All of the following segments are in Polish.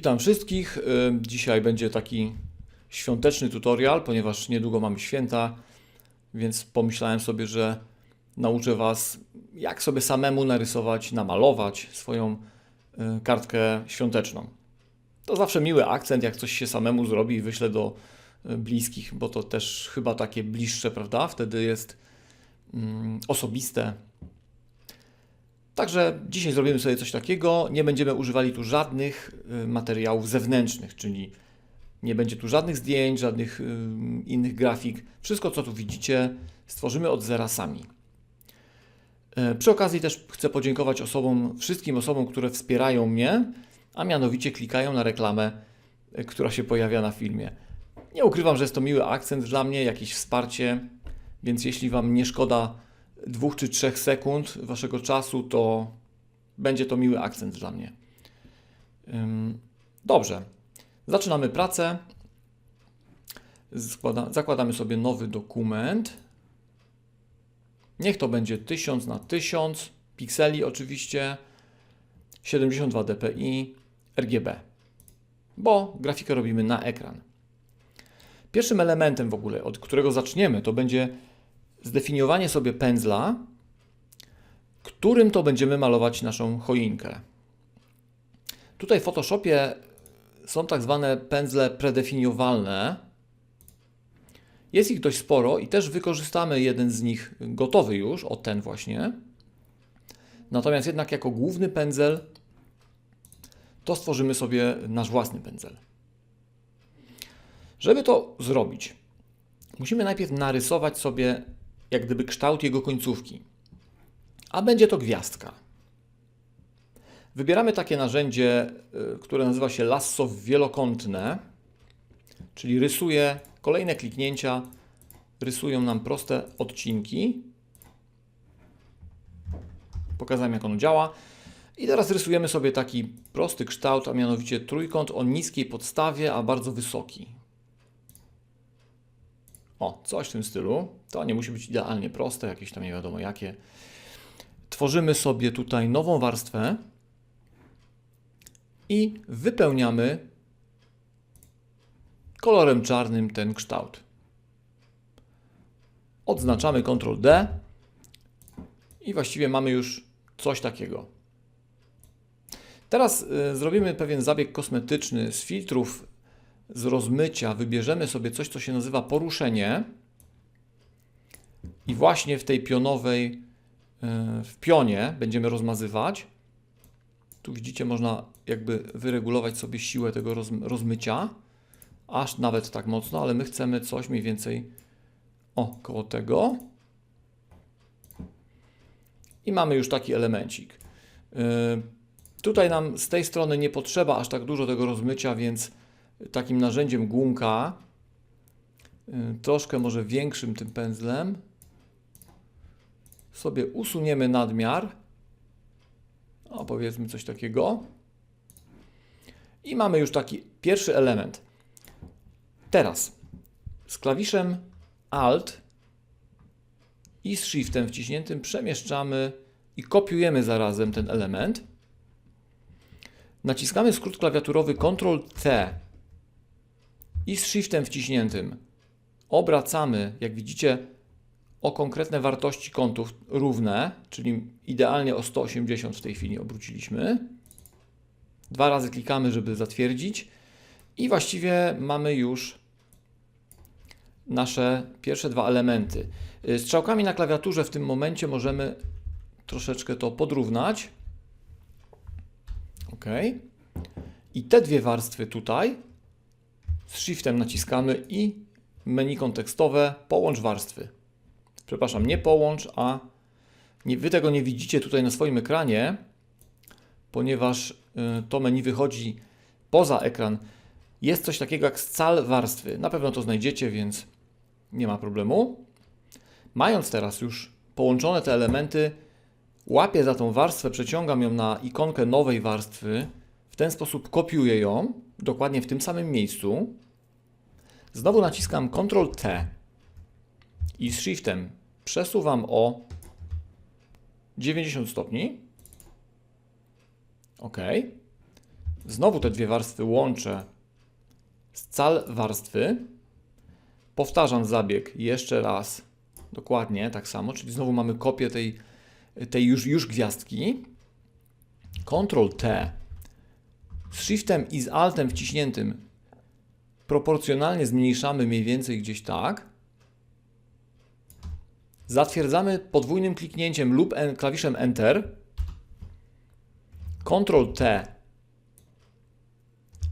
Witam wszystkich. Y, Dzisiaj będzie taki świąteczny tutorial, ponieważ niedługo mamy święta, więc pomyślałem sobie, że nauczę Was, jak sobie samemu narysować, namalować swoją y, kartkę świąteczną. To zawsze miły akcent, jak coś się samemu zrobi i wyślę do y, bliskich, bo to też chyba takie bliższe, prawda? Wtedy jest mm, osobiste. Także dzisiaj zrobimy sobie coś takiego. Nie będziemy używali tu żadnych y, materiałów zewnętrznych, czyli nie będzie tu żadnych zdjęć, żadnych y, innych grafik. Wszystko, co tu widzicie, stworzymy od zera sami. E, Przy okazji też chcę podziękować osobom, wszystkim osobom, które wspierają mnie, a mianowicie klikają na reklamę, y, która się pojawia na filmie. Nie ukrywam, że jest to miły akcent dla mnie, jakieś wsparcie, więc jeśli Wam nie szkoda dwóch czy trzech sekund Waszego czasu, to będzie to miły akcent dla mnie. Dobrze, zaczynamy pracę. Składa, zakładamy sobie nowy dokument. Niech to będzie 1000 na 1000 pikseli oczywiście, 72 dpi, RGB, bo grafikę robimy na ekran. Pierwszym elementem w ogóle, od którego zaczniemy, to będzie zdefiniowanie sobie pędzla, którym to będziemy malować naszą choinkę. Tutaj w Photoshopie są tak zwane pędzle predefiniowalne. Jest ich dość sporo i też wykorzystamy jeden z nich gotowy już, o ten właśnie. Natomiast jednak jako główny pędzel to stworzymy sobie nasz własny pędzel. Żeby to zrobić, musimy najpierw narysować sobie jak gdyby kształt jego końcówki. A będzie to gwiazdka. Wybieramy takie narzędzie, y, które nazywa się lasso wielokątne, czyli rysuje kolejne kliknięcia, rysują nam proste odcinki. Pokazałem jak ono działa. I teraz rysujemy sobie taki prosty kształt, a mianowicie trójkąt o niskiej podstawie, a bardzo wysoki. O, coś w tym stylu. To nie musi być idealnie proste, jakieś tam nie wiadomo jakie. Tworzymy sobie tutaj nową warstwę i wypełniamy kolorem czarnym ten kształt. Odznaczamy Ctrl D i właściwie mamy już coś takiego. Teraz y, zrobimy pewien zabieg kosmetyczny z filtrów z rozmycia wybierzemy sobie coś, co się nazywa poruszenie i właśnie w tej pionowej, e, w pionie będziemy rozmazywać. Tu widzicie, można jakby wyregulować sobie siłę tego rozmycia, aż nawet tak mocno, ale my chcemy coś mniej więcej o, koło tego. I mamy już taki elemencik. E, tutaj nam z tej strony nie potrzeba aż tak dużo tego rozmycia, więc takim narzędziem głumka, y, troszkę może większym tym pędzlem, sobie usuniemy nadmiar, o powiedzmy coś takiego. I mamy już taki pierwszy element. Teraz z klawiszem Alt i z Shiftem wciśniętym przemieszczamy i kopiujemy zarazem ten element. Naciskamy skrót klawiaturowy Ctrl-T i z Shiftem wciśniętym obracamy, jak widzicie, o konkretne wartości kątów równe, czyli idealnie o 180 w tej chwili obróciliśmy. Dwa razy klikamy, żeby zatwierdzić i właściwie mamy już nasze pierwsze dwa elementy. Strzałkami na klawiaturze w tym momencie możemy troszeczkę to podrównać. OK. I te dwie warstwy tutaj z Shiftem naciskamy i menu kontekstowe połącz warstwy. Przepraszam, nie połącz, a nie, wy tego nie widzicie tutaj na swoim ekranie, ponieważ y, to menu wychodzi poza ekran. Jest coś takiego jak scal warstwy. Na pewno to znajdziecie, więc nie ma problemu. Mając teraz już połączone te elementy, łapię za tą warstwę, przeciągam ją na ikonkę nowej warstwy, ten sposób kopiuję ją dokładnie w tym samym miejscu. Znowu naciskam Ctrl T i z Shiftem przesuwam o 90 stopni. OK. znowu te dwie warstwy łączę z cal warstwy. Powtarzam zabieg jeszcze raz, dokładnie tak samo, czyli znowu mamy kopię tej, tej już, już gwiazdki. Ctrl T z Shiftem i z Altem wciśniętym proporcjonalnie zmniejszamy mniej więcej gdzieś tak. Zatwierdzamy podwójnym kliknięciem lub klawiszem Enter. Ctrl T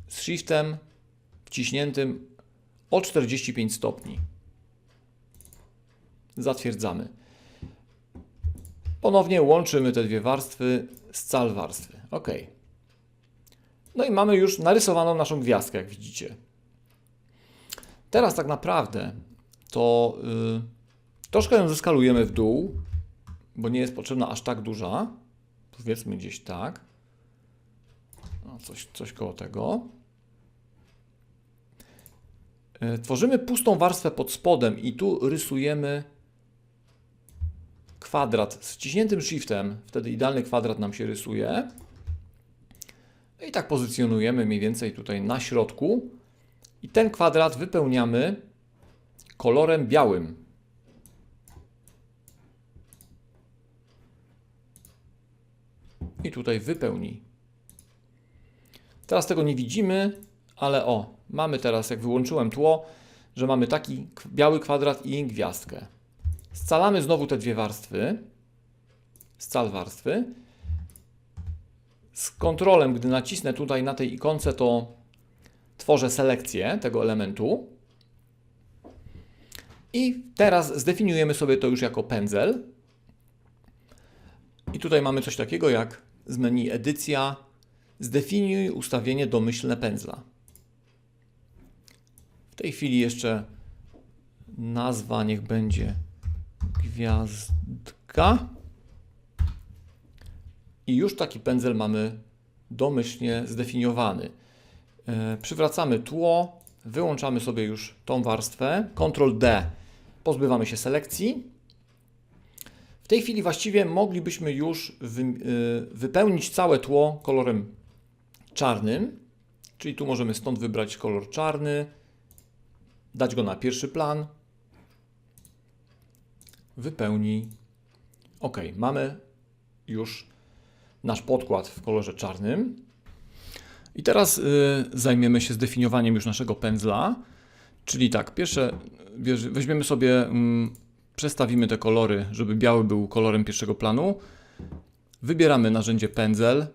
z Shiftem wciśniętym o 45 stopni. Zatwierdzamy. Ponownie łączymy te dwie warstwy z cal warstwy. OK. No i mamy już narysowaną naszą gwiazdkę, jak widzicie. Teraz tak naprawdę to yy, troszkę ją zeskalujemy w dół, bo nie jest potrzebna aż tak duża. Powiedzmy gdzieś tak. No, coś, coś koło tego. Yy, tworzymy pustą warstwę pod spodem i tu rysujemy kwadrat z wciśniętym shiftem. Wtedy idealny kwadrat nam się rysuje. I tak pozycjonujemy mniej więcej tutaj na środku. I ten kwadrat wypełniamy kolorem białym. I tutaj wypełni. Teraz tego nie widzimy, ale o, mamy teraz, jak wyłączyłem tło, że mamy taki biały kwadrat i gwiazdkę. Scalamy znowu te dwie warstwy. Scal warstwy. Z kontrolem, gdy nacisnę tutaj na tej ikonce, to tworzę selekcję tego elementu. I teraz zdefiniujemy sobie to już jako pędzel. I tutaj mamy coś takiego jak z menu edycja, zdefiniuj ustawienie domyślne pędzla. W tej chwili jeszcze nazwa niech będzie gwiazdka. I już taki pędzel mamy domyślnie zdefiniowany. E, przywracamy tło, wyłączamy sobie już tą warstwę. Ctrl D, pozbywamy się selekcji. W tej chwili właściwie moglibyśmy już e, wypełnić całe tło kolorem czarnym, czyli tu możemy stąd wybrać kolor czarny, dać go na pierwszy plan, wypełnij. OK, mamy już nasz podkład w kolorze czarnym. I teraz y, zajmiemy się zdefiniowaniem już naszego pędzla. Czyli tak, pierwsze weźmiemy sobie, mm, przestawimy te kolory, żeby biały był kolorem pierwszego planu. Wybieramy narzędzie pędzel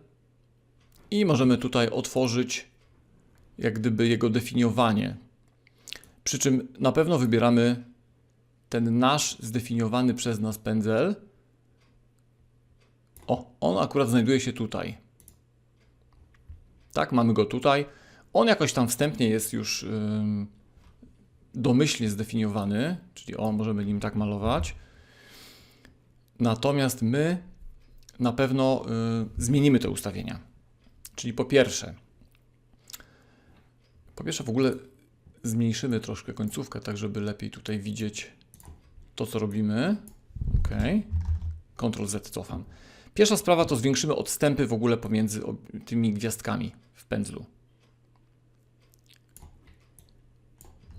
i możemy tutaj otworzyć jak gdyby jego definiowanie. Przy czym na pewno wybieramy ten nasz zdefiniowany przez nas pędzel. O, on akurat znajduje się tutaj. Tak, mamy go tutaj. On jakoś tam wstępnie jest już yy, domyślnie zdefiniowany, czyli on możemy nim tak malować. Natomiast my na pewno yy, zmienimy te ustawienia. Czyli po pierwsze, po pierwsze w ogóle zmniejszymy troszkę końcówkę, tak żeby lepiej tutaj widzieć to, co robimy. OK. Ctrl Z cofam. Pierwsza sprawa to zwiększymy odstępy w ogóle pomiędzy tymi gwiazdkami w pędzlu.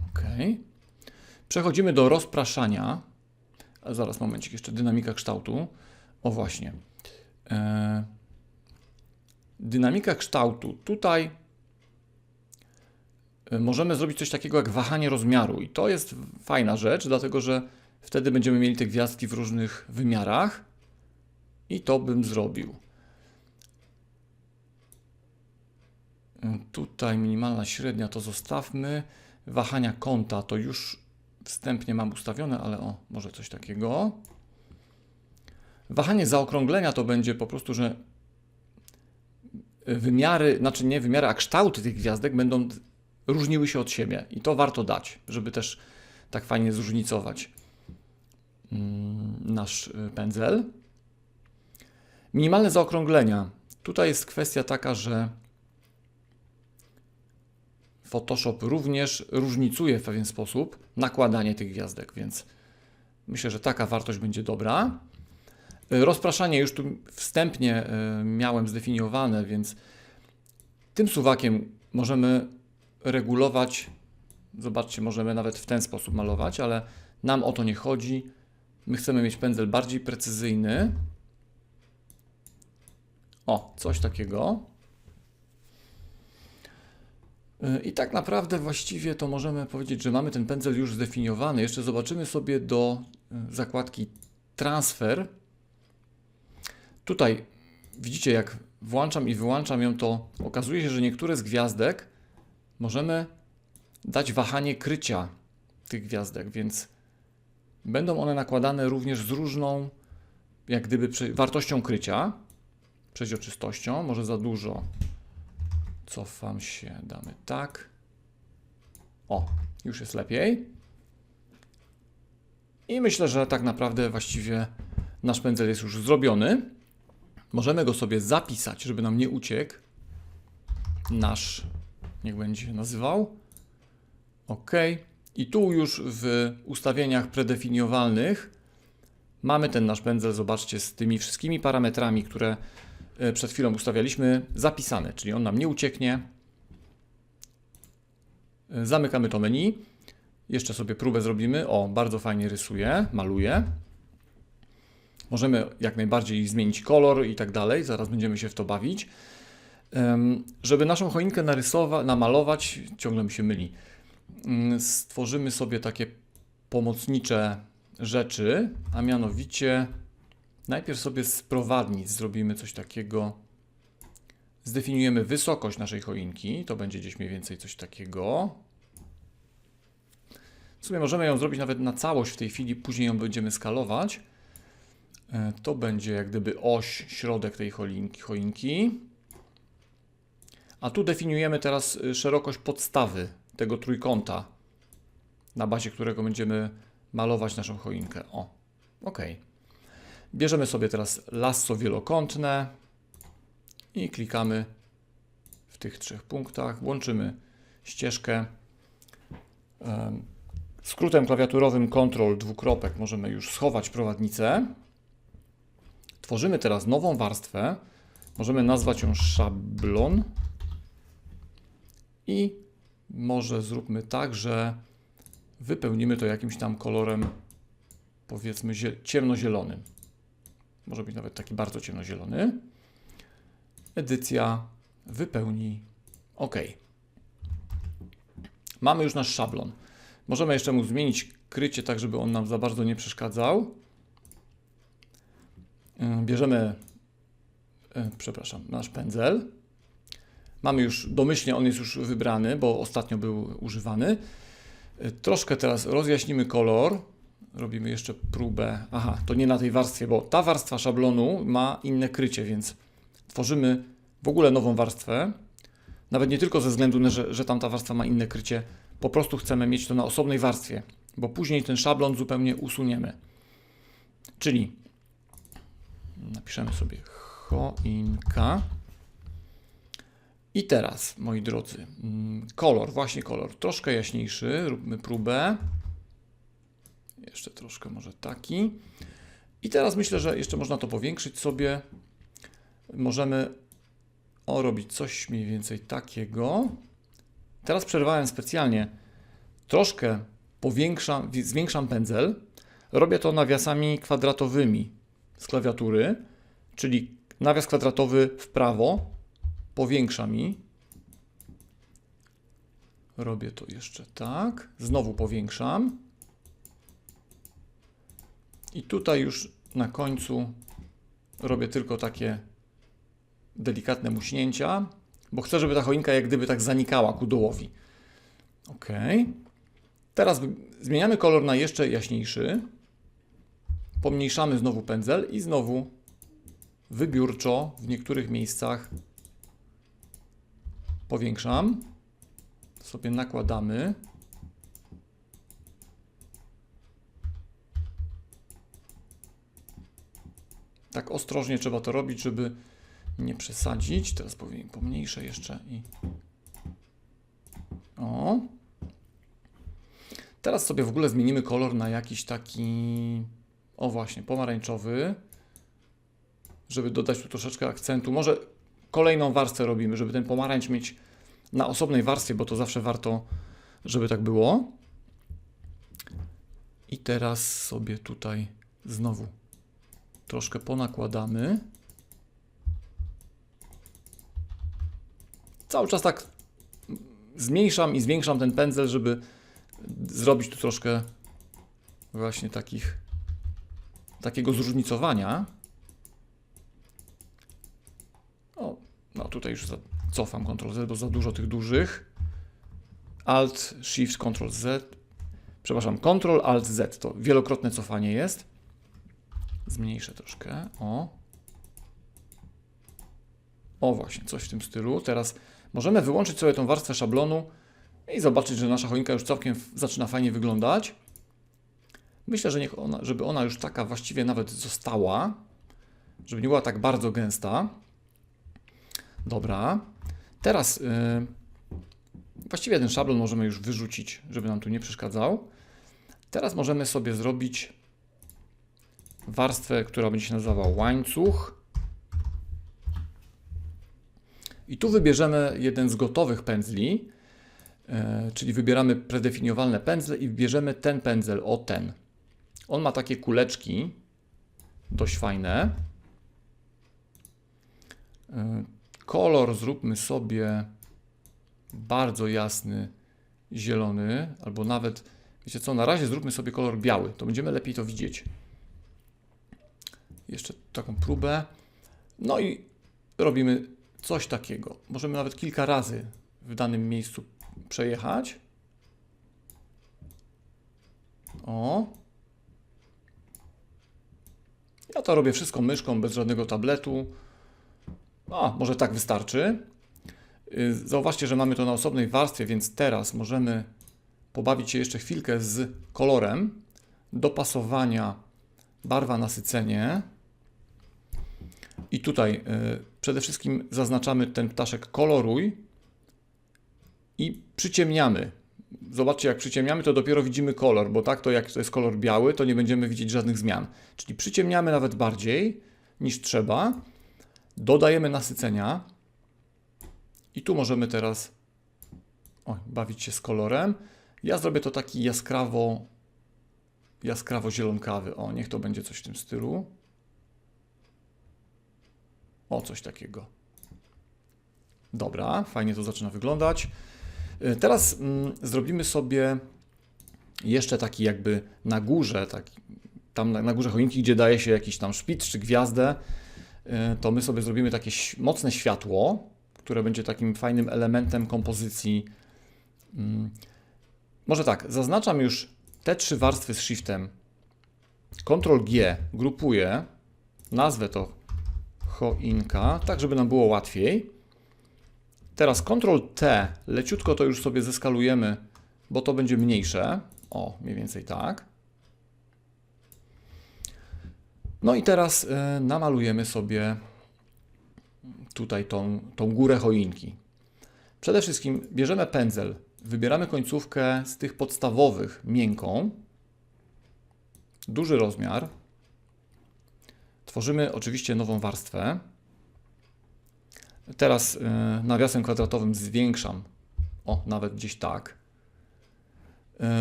OK. Przechodzimy do rozpraszania. A zaraz, momencik, jeszcze dynamika kształtu. O właśnie. E, dynamika kształtu. Tutaj e, możemy zrobić coś takiego jak wahanie rozmiaru. I to jest fajna rzecz, dlatego że wtedy będziemy mieli te gwiazdki w różnych wymiarach. I to bym zrobił. Tutaj minimalna średnia to zostawmy. Wahania kąta to już wstępnie mam ustawione, ale o, może coś takiego. Wahanie zaokrąglenia to będzie po prostu, że wymiary, znaczy nie wymiary, a kształty tych gwiazdek będą różniły się od siebie. I to warto dać, żeby też tak fajnie zróżnicować mm, nasz y, pędzel. Minimalne zaokrąglenia. Tutaj jest kwestia taka, że Photoshop również różnicuje w pewien sposób nakładanie tych gwiazdek, więc myślę, że taka wartość będzie dobra. Rozpraszanie już tu wstępnie e, miałem zdefiniowane, więc Tym suwakiem możemy regulować, zobaczcie, możemy nawet w ten sposób malować, ale nam o to nie chodzi. My chcemy mieć pędzel bardziej precyzyjny. O, coś takiego. Yy, I tak naprawdę właściwie to możemy powiedzieć, że mamy ten pędzel już zdefiniowany. Jeszcze zobaczymy sobie do y, zakładki transfer. Tutaj widzicie, jak włączam i wyłączam ją, to okazuje się, że niektóre z gwiazdek możemy dać wahanie krycia tych gwiazdek, więc będą one nakładane również z różną, jak gdyby wartością krycia, przeźroczystością, może za dużo. Cofam się, damy tak. O, już jest lepiej. I myślę, że tak naprawdę właściwie nasz pędzel jest już zrobiony. Możemy go sobie zapisać, żeby nam nie uciekł. Nasz, niech będzie nazywał. OK. I tu już w ustawieniach predefiniowalnych mamy ten nasz pędzel, zobaczcie, z tymi wszystkimi parametrami, które przed chwilą ustawialiśmy, zapisane, czyli on nam nie ucieknie. E, Zamykamy to menu. Jeszcze sobie próbę zrobimy. O, bardzo fajnie rysuje, maluje. Możemy jak najbardziej zmienić kolor i tak dalej. Zaraz będziemy się w to bawić. Żeby naszą choinkę narysować, namalować, ciągle mi się myli. Mm, Stworzymy sobie takie pomocnicze rzeczy, a mianowicie najpierw sobie z prowadnic zrobimy coś takiego. Zdefiniujemy wysokość naszej choinki. To będzie gdzieś mniej więcej coś takiego. W sumie możemy ją zrobić nawet na całość w tej chwili, później ją będziemy skalować. E, To będzie jak gdyby oś, środek tej choinki. A tu definiujemy teraz y, szerokość podstawy tego trójkąta, na bazie którego będziemy malować naszą choinkę. O, ok. Bierzemy sobie teraz lasso wielokątne i klikamy w tych trzech punktach. Łączymy ścieżkę. Em, Skrótem klawiaturowym Ctrl dwukropek możemy już schować prowadnicę. Tworzymy teraz nową warstwę. Możemy nazwać ją szablon. I może zróbmy tak, że wypełnimy to jakimś tam kolorem, powiedzmy zie- ciemnozielonym. Może być nawet taki bardzo ciemnozielony. Edycja, wypełnij, OK. Mamy już nasz szablon. Możemy jeszcze mu zmienić krycie, tak żeby on nam za bardzo nie przeszkadzał. Yy, Bierzemy, yy, przepraszam, nasz pędzel. Mamy już, domyślnie on jest już wybrany, bo ostatnio był używany. Yy, Troszkę teraz rozjaśnimy kolor. Robimy jeszcze próbę. Aha, to nie na tej warstwie, bo ta warstwa szablonu ma inne krycie, więc tworzymy w ogóle nową warstwę. Nawet nie tylko ze względu na, że, że tamta warstwa ma inne krycie, po prostu chcemy mieć to na osobnej warstwie, bo później ten szablon zupełnie usuniemy. Czyli napiszemy sobie choinka. I teraz, moi drodzy, mm, kolor, właśnie kolor, troszkę jaśniejszy, róbmy próbę. Jeszcze troszkę może taki. I teraz myślę, że jeszcze można to powiększyć sobie. Możemy o, robić coś mniej więcej takiego. Teraz przerwałem specjalnie. Troszkę powiększam, wi- zwiększam pędzel. Robię to nawiasami kwadratowymi z klawiatury, czyli nawias kwadratowy w prawo powiększa mi. Robię to jeszcze tak. Znowu powiększam. I tutaj już na końcu robię tylko takie delikatne muśnięcia, bo chcę, żeby ta choinka jak gdyby tak zanikała ku dołowi. Ok. Teraz zmieniamy kolor na jeszcze jaśniejszy. Pomniejszamy znowu pędzel i znowu wybiórczo w niektórych miejscach powiększam. Sobie nakładamy. Tak ostrożnie trzeba to robić, żeby nie przesadzić. Teraz powiem pomniejszę jeszcze i. O. Teraz sobie w ogóle zmienimy kolor na jakiś taki. O właśnie, pomarańczowy. Żeby dodać tu troszeczkę akcentu. Może kolejną warstwę robimy, żeby ten pomarańcz mieć na osobnej warstwie, bo to zawsze warto, żeby tak było. I teraz sobie tutaj znowu troszkę ponakładamy. Cały czas tak zmniejszam i zwiększam ten pędzel, żeby zrobić tu troszkę właśnie takich takiego zróżnicowania. O, no tutaj już za, cofam Ctrl Z, bo za dużo tych dużych. Alt, Shift, Ctrl Z. Przepraszam, Ctrl, Alt, Z to wielokrotne cofanie jest. Zmniejszę troszkę. O. O, właśnie, coś w tym stylu. Teraz możemy wyłączyć sobie tą warstwę szablonu i zobaczyć, że nasza choinka już całkiem zaczyna fajnie wyglądać. Myślę, że niech ona, żeby ona już taka właściwie nawet została, żeby nie była tak bardzo gęsta. Dobra. Teraz yy, właściwie ten szablon możemy już wyrzucić, żeby nam tu nie przeszkadzał. Teraz możemy sobie zrobić warstwę, która będzie się nazywała łańcuch. I tu wybierzemy jeden z gotowych pędzli, yy, czyli wybieramy predefiniowalne pędzle i wybierzemy ten pędzel, o ten. On ma takie kuleczki, dość fajne. Yy, Kolor zróbmy sobie bardzo jasny, zielony, albo nawet, wiecie co, na razie zróbmy sobie kolor biały, to będziemy lepiej to widzieć. Jeszcze taką próbę. No i robimy coś takiego. Możemy nawet kilka razy w danym miejscu przejechać. O. Ja to robię wszystko myszką, bez żadnego tabletu. A, może tak wystarczy. Y, Zauważcie, że mamy to na osobnej warstwie, więc teraz możemy pobawić się jeszcze chwilkę z kolorem. Dopasowania barwa nasycenie. I tutaj y, przede wszystkim zaznaczamy ten ptaszek koloruj i przyciemniamy. Zobaczcie, jak przyciemniamy, to dopiero widzimy kolor, bo tak to jak to jest kolor biały, to nie będziemy widzieć żadnych zmian. Czyli przyciemniamy nawet bardziej niż trzeba. Dodajemy nasycenia. I tu możemy teraz oj, bawić się z kolorem. Ja zrobię to taki jaskrawo, jaskrawo zielonkawy. O, niech to będzie coś w tym stylu. O, coś takiego. Dobra, fajnie to zaczyna wyglądać. Y, Teraz mm, zrobimy sobie jeszcze taki jakby na górze, taki, tam na, na górze choinki, gdzie daje się jakiś tam szpic czy gwiazdę, y, to my sobie zrobimy takie mocne światło, które będzie takim fajnym elementem kompozycji. Mm, Może tak, zaznaczam już te trzy warstwy z shiftem. Ctrl G grupuję, nazwę to choinka, tak żeby nam było łatwiej. Teraz Ctrl T, leciutko to już sobie zeskalujemy, bo to będzie mniejsze. O, mniej więcej tak. No i teraz y, namalujemy sobie tutaj tą, tą górę choinki. Przede wszystkim bierzemy pędzel, wybieramy końcówkę z tych podstawowych, miękką, duży rozmiar. Tworzymy oczywiście nową warstwę. Teraz y, nawiasem kwadratowym zwiększam, o, nawet gdzieś tak.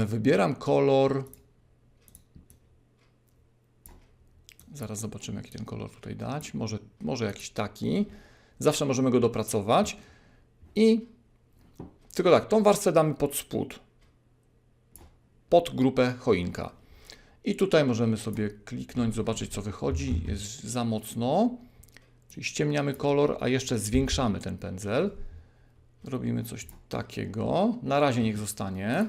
Y, wybieram kolor. Zaraz zobaczymy, jaki ten kolor tutaj dać. Może, może jakiś taki. Zawsze możemy go dopracować. I tylko tak, tą warstwę damy pod spód. Pod grupę choinka. I tutaj możemy sobie kliknąć, zobaczyć co wychodzi. Jest za mocno. Czyli ściemniamy kolor, a jeszcze zwiększamy ten pędzel. Robimy coś takiego. Na razie niech zostanie.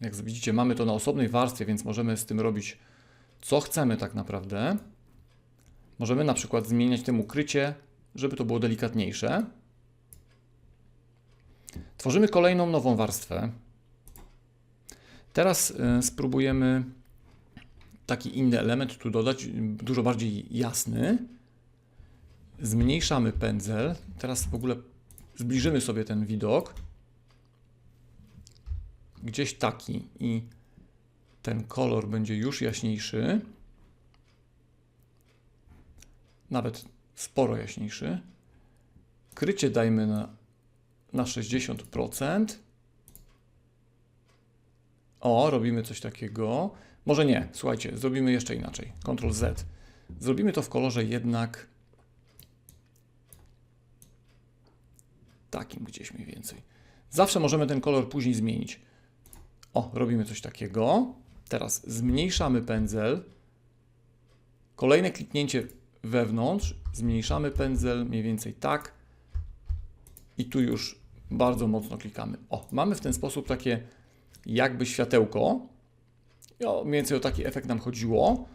Jak widzicie, mamy to na osobnej warstwie, więc możemy z tym robić co chcemy tak naprawdę. Możemy na przykład zmieniać tym ukrycie, żeby to było delikatniejsze. Tworzymy kolejną nową warstwę. Teraz y, spróbujemy taki inny element tu dodać, dużo bardziej jasny. Zmniejszamy pędzel. Teraz w ogóle zbliżymy sobie ten widok. Gdzieś taki i ten kolor będzie już jaśniejszy. Nawet sporo jaśniejszy. Krycie dajmy na, na 60%. O, robimy coś takiego. Może nie, słuchajcie, zrobimy jeszcze inaczej. Ctrl Z. Zrobimy to w kolorze jednak takim gdzieś mniej więcej. Zawsze możemy ten kolor później zmienić. O, robimy coś takiego. Teraz zmniejszamy pędzel. Kolejne kliknięcie wewnątrz. Zmniejszamy pędzel mniej więcej tak. I tu już bardzo mocno klikamy. O, mamy w ten sposób takie jakby światełko. O, mniej więcej o taki efekt nam chodziło.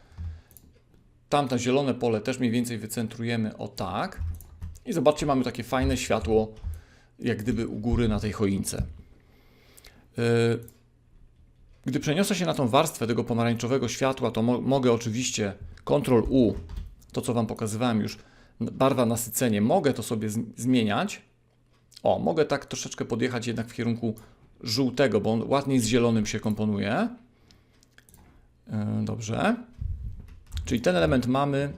Tamte zielone pole też mniej więcej wycentrujemy o tak. I zobaczcie, mamy takie fajne światło, jak gdyby u góry na tej choince. Yy, Gdy przeniosę się na tą warstwę tego pomarańczowego światła, to mo mogę oczywiście Ctrl U, to co Wam pokazywałem już, barwa nasycenie, mogę to sobie zmieniać. O, mogę tak troszeczkę podjechać jednak w kierunku żółtego, bo on ładniej z zielonym się komponuje. Yy, dobrze. Czyli ten element mamy.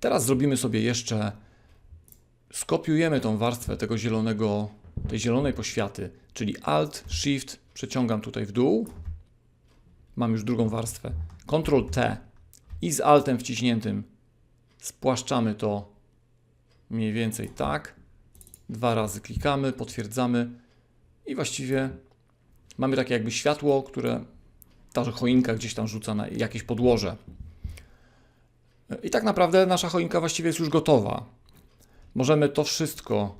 Teraz zrobimy sobie jeszcze, skopiujemy tą warstwę tego zielonego, tej zielonej poświaty, czyli Alt, Shift, przeciągam tutaj w dół. Mam już drugą warstwę. Ctrl T i z Altem wciśniętym spłaszczamy to mniej więcej tak. Dwa razy klikamy, potwierdzamy i właściwie mamy takie jakby światło, które ta choinka gdzieś tam rzuca na jakieś podłoże. I tak naprawdę nasza choinka właściwie jest już gotowa. Możemy to wszystko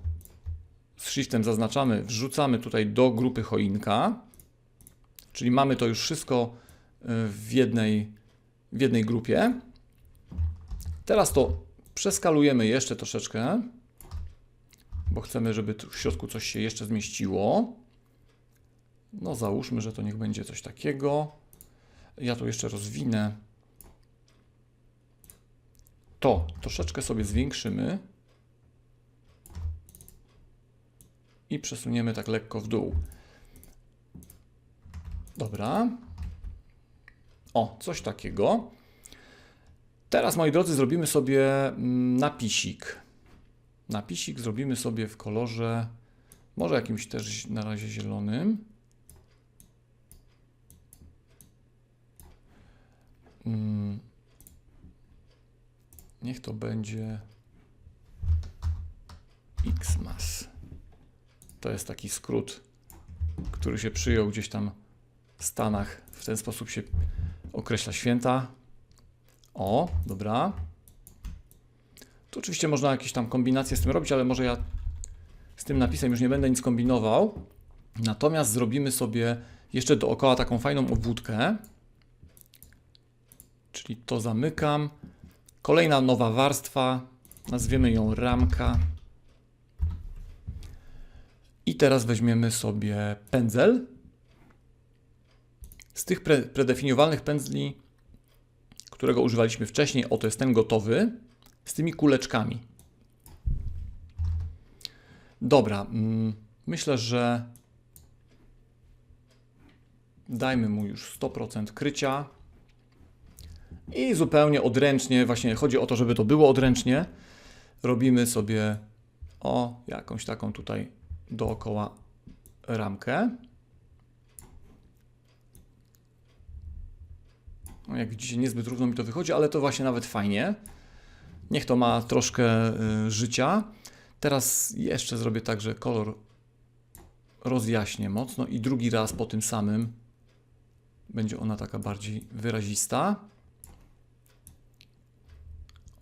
z shiftem zaznaczamy, wrzucamy tutaj do grupy choinka, czyli mamy to już wszystko y, w jednej, w jednej grupie. Teraz to przeskalujemy jeszcze troszeczkę, bo chcemy, żeby tu w środku coś się jeszcze zmieściło. No załóżmy, że to niech będzie coś takiego. Ja to jeszcze rozwinę. To troszeczkę sobie zwiększymy i przesuniemy tak lekko w dół. Dobra. O, coś takiego. Teraz, moi drodzy, zrobimy sobie mm, napisik. Napisik zrobimy sobie w kolorze, może jakimś też na razie zielonym. Mm. Niech to będzie Xmas. To jest taki skrót, który się przyjął gdzieś tam w Stanach. W ten sposób się określa święta. O, dobra. Tu oczywiście można jakieś tam kombinacje z tym robić, ale może ja z tym napisem już nie będę nic kombinował. Natomiast zrobimy sobie jeszcze dookoła taką fajną obwódkę. Czyli to zamykam. Kolejna nowa warstwa, nazwiemy ją ramka. I teraz weźmiemy sobie pędzel. Z tych pre predefiniowalnych pędzli, którego używaliśmy wcześniej, oto jest ten gotowy, z tymi kuleczkami. Dobra, mm, myślę, że dajmy mu już 100% krycia. I zupełnie odręcznie, właśnie chodzi o to, żeby to było odręcznie, robimy sobie o jakąś taką tutaj dookoła ramkę. No, jak widzicie, niezbyt równo mi to wychodzi, ale to właśnie nawet fajnie. Niech to ma troszkę y, życia. Teraz jeszcze zrobię tak, że kolor rozjaśnię mocno i drugi raz po tym samym będzie ona taka bardziej wyrazista.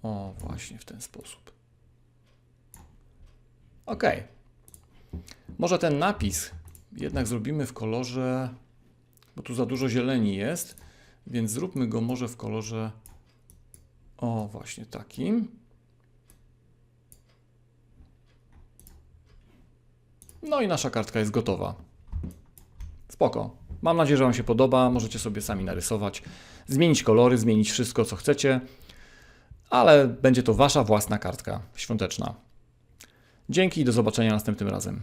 O, właśnie w ten sposób. Ok. Może ten napis jednak zrobimy w kolorze, bo tu za dużo zieleni jest, więc zróbmy go może w kolorze, o właśnie takim. No i nasza kartka jest gotowa. Spoko. Mam nadzieję, że Wam się podoba. Możecie sobie sami narysować, zmienić kolory, zmienić wszystko, co chcecie, ale będzie to Wasza własna kartka świąteczna. Dzięki i do zobaczenia następnym razem.